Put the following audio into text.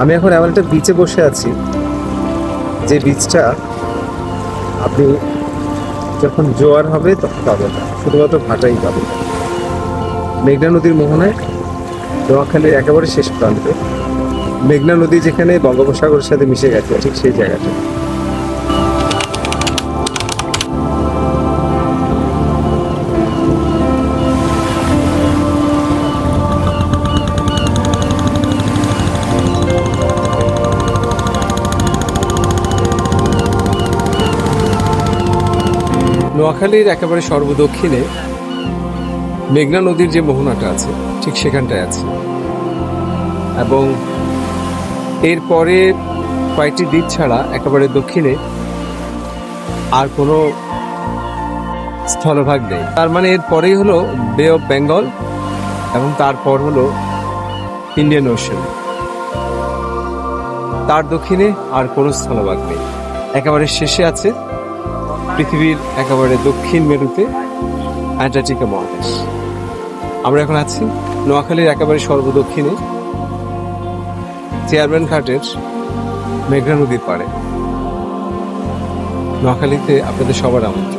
আমি এখন এমন একটা বিচে বসে আছি, যে বিচটা আপনি যখন জোয়ার হবে তখন পাবেন না। শুধুমাত্র ভাটাই পাবেন। মেঘনা নদীর মোহনায় নোয়াখালীর একেবারে শেষ প্রান্তে। মেঘনা নদী যেখানে বঙ্গোপসাগরের সাথে মিশে গেছে, ঠিক সেই জায়গাটা। নোয়াখালীর একেবারে সর্বদক্ষিণে মেঘনা নদীর যে মোহনাটা আছে, ঠিক সেখানটায় আছে। এবং এরপরে কয়েকটি দ্বীপ ছাড়া একেবারে দক্ষিণে আর কোনো স্থলভাগ নেই। তার মানে এর পরেই হলো বে অফ বেঙ্গল এবং তারপর হলো ইন্ডিয়ান ওশান তার দক্ষিণে আর কোনো স্থলভাগ নেই। একেবারে শেষে আছে পৃথিবীর একেবারে দক্ষিণ মেরুতে অ্যান্টার্কটিকা মহাদেশ। আমরা এখন আছি নোয়াখালীর একেবারে সর্বদক্ষিণে চেয়ারম্যান ঘাটের মেঘনা নদীর পাড়ে। নোয়াখালীতে আপনাদের সবার আমন্ত্রণ।